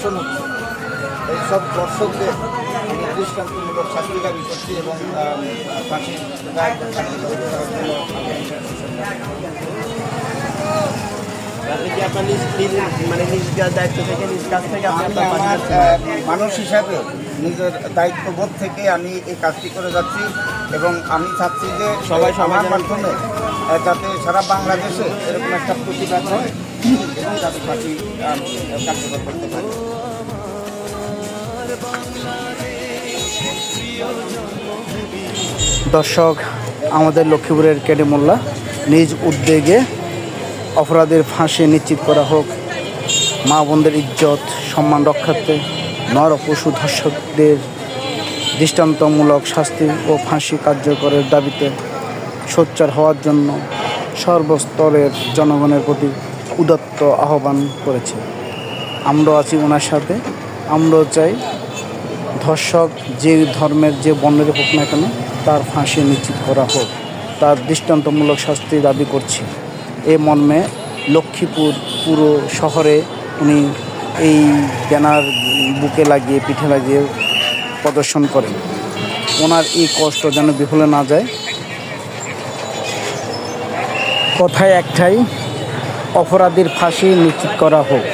শুনুন এইসব দর্শকদের দৃষ্টান্তমূলক শাস্তি দাবি করছি এবং ফাঁসির মানে মানুষ হিসাবে নিজের দায়িত্ববোধ থেকে আমি এই কাজটি করে যাচ্ছি এবং আমি চাচ্ছি যে সবাই সবার মাধ্যমে যাতে সারা বাংলাদেশে এরকম একটা প্রতিবাদ হয়। এবং ফাঁসি আম, কার্যকর করতে পারে দর্শক আমাদের লক্ষ্মীপুরের কেডি মোল্লা নিজ উদ্যোগে অপরাধের ফাঁসি নিশ্চিত করা হোক। মা বোনদের ইজ্জত সম্মান রক্ষার্থে নর পশু ধর্ষকদের দৃষ্টান্তমূলক শাস্তি ও ফাঁসি কার্যকরের দাবিতে সোচ্চার হওয়ার জন্য সর্বস্তরের জনগণের প্রতি উদত্ত আহ্বান করেছে। আমরাও আছি ওনার সাথে। আমরাও চাই ধর্ষক যে ধর্মের, যে বর্ণের হোক না কেন, তার ফাঁসি নিশ্চিত করা হোক। তার দৃষ্টান্তমূলক শাস্তি দাবি করছি। এ মর্মে লক্ষ্মীপুর পুরো শহরে উনি এই ব্যানার বুকে লাগিয়ে, পিঠে লাগিয়ে প্রদর্শন করেন। ওনার এই কষ্ট যেন বিফলে না যায়। কথায় একটাই অপরাধীর ফাঁসি নিশ্চিত করা হোক।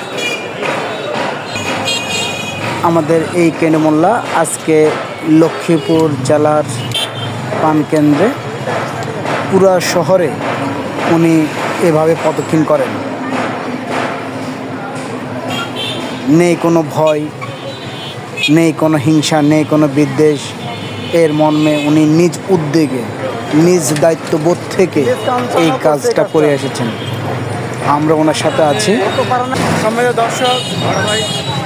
আমাদের এই কেন্দ্রমোল্লা আজকে লক্ষ্মীপুর জেলার পান কেন্দ্রে পুরা শহরে উনি এভাবে প্রদক্ষিণ করেন। নেই কোনো ভয়, নেই কোনো হিংসা, নেই কোনো বিদ্বেষ। এর মর্মে উনি নিজ উদ্যোগে, নিজ দায়িত্ববোধ থেকে এই কাজটা করে এসেছেন। আমরা ওনার সাথে আছি। সম্মানিত দর্শক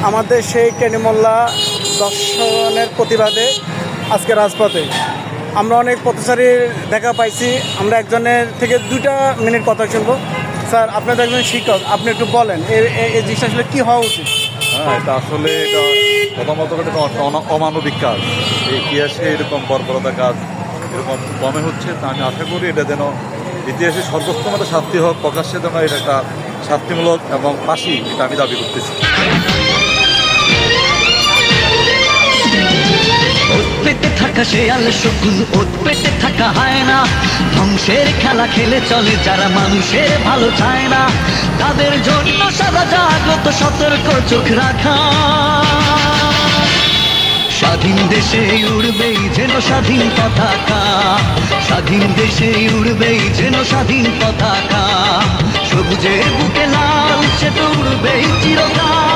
আমাদের সেই কেনিমোল্লা দর্শনের প্রতিবাদে আজকে রাজপথে। আমরা অনেক পথচারীর দেখা পাইছি আমরা একজনের থেকে দুটা মিনিট কথা শুনব। স্যার আপনি তো একজন শিক্ষক আপনি একটু বলেন এই- জিনিসটা আসলে কী হওয়া উচিত? হ্যাঁ এটা আসলে এটা প্রথমত এটা অমানবিক কাজ। এই ইতিহাসে এরকম বর্বরতা কাজ এরকম কমে হচ্ছে তা আমি আশা করি এটা যেন ইতিহাসে সর্বোত্তম একটা শাস্তি হোক, প্রকাশ্যে যেন এটা একটা শাস্তিমূলক এবং ফাঁসি এটা আমি দাবি করতেছি। পেতে থাকা শেয়াল শকুন ওত পেতে থাকা হয় না ধ্বংসের খেলা খেলে চলে যারা মানুষের ভালো চায় না। তাদের জন্য সারা জাগ্রত সতর্ক চোখ রাখা। স্বাধীন দেশে উড়বেই যেন স্বাধীন পতাকা। স্বাধীন দেশে উড়বেই যেন স্বাধীন পতাকা। সবুজের বুকে লাল সে তো উড়বেই চিরকাল।